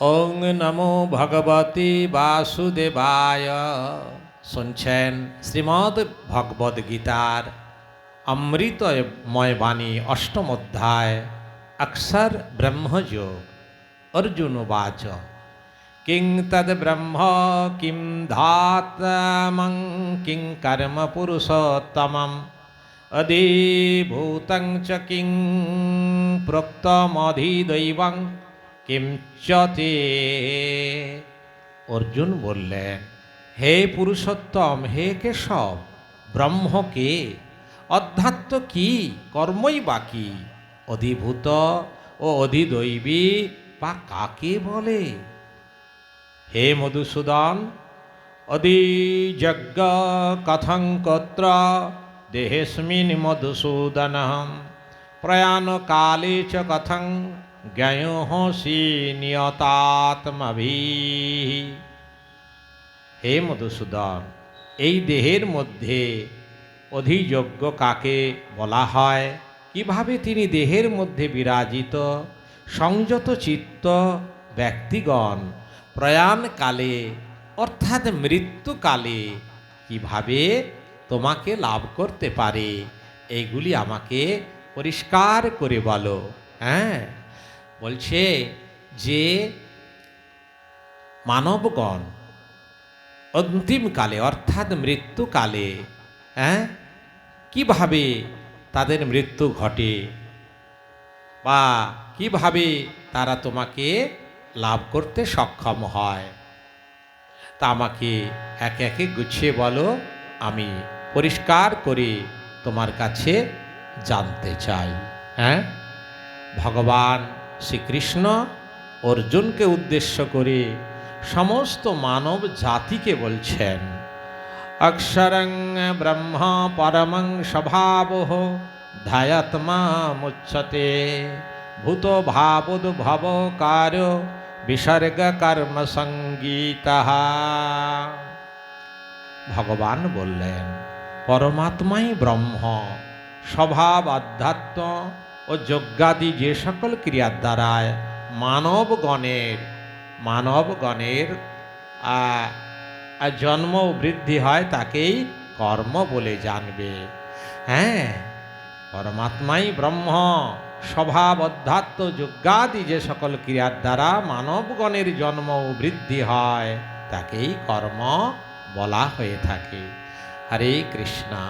ওং নমো ভগবতী বাসুদেবায়। শুনছেন শ্রীমদ্ ভগবদ গীতার অমৃতময় বাণী অষ্টম অধ্যায়, অক্ষর ব্রহ্মযোগ। অর্জুন বাচ কিং তদ ব্রহ্ম, কিং ধাতমং কিং কর্ম পুরুষোত্তমম। অধিভূতং চ কিং প্রোক্তমধিদৈবং। কিম অর্জুন বললেন, হে পুরুষোত্তম, হে কেশব, ব্রহ্ম কে? অধ্যাত্ম কি? কর্মই বাকি অধিভূত ও অধিদৈবী বা কাকে বলে? হে মধুসূদন, অধিযজ্ঞ কথং কত্র দেহেস্মিন মধুসূদন প্রয়াণকালে চ কথং নিয়তাত্মভি হে মধুসূদন এই দেহের মধ্যে অধিযোগ্য কাকে বলা হয়? কীভাবে তিনি দেহের মধ্যে বিরাজিত? সংযত চিত্ত ব্যক্তিগণ প্রয়াণকালে, অর্থাৎ মৃত্যুকালে, কীভাবে তোমাকে লাভ করতে পারে? এইগুলি আমাকে পরিষ্কার করে বলো। হ্যাঁ? বলছে যে মানবগণ অন্তিমকালে অর্থাৎ মৃত্যুকালে হ্যাঁ কীভাবে তাদের মৃত্যু ঘটে বা কীভাবে তারা তোমাকে লাভ করতে সক্ষম হয়, তা আমাকে একে একে গুছিয়ে বলো, আমি পরিষ্কার করে তোমার কাছে জানতে চাই হ্যাঁ? ভগবান শ্রীকৃষ্ণ অর্জুনকে উদ্দেশ্য করে সমস্ত মানব জাতিকে বলছেন, অক্ষরং ব্রহ্ম পরমং স্বভাব ধায়াত্মা মুচ্ছতে, ভূত ভাবোদ্ভব কার্য বিসর্গ কর্ম ভগবান বললেন, পরমাত্মাই ব্রহ্ম স্বভাব আধ্যাত্ম ও যজ্ঞাদি যে সকল ক্রিয়ার দ্বারায় মানবগণের মানবগণের জন্ম বৃদ্ধি হয় তাকেই কর্ম বলে জানবে। হ্যাঁ পরমাত্মাই ব্রহ্ম স্বভাব অধ্যাত্ম যজ্ঞাদি যে সকল ক্রিয়ার দ্বারা মানবগণের জন্ম বৃদ্ধি হয়, তাকেই কর্ম বলা হয়ে থাকে। হরে কৃষ্ণা।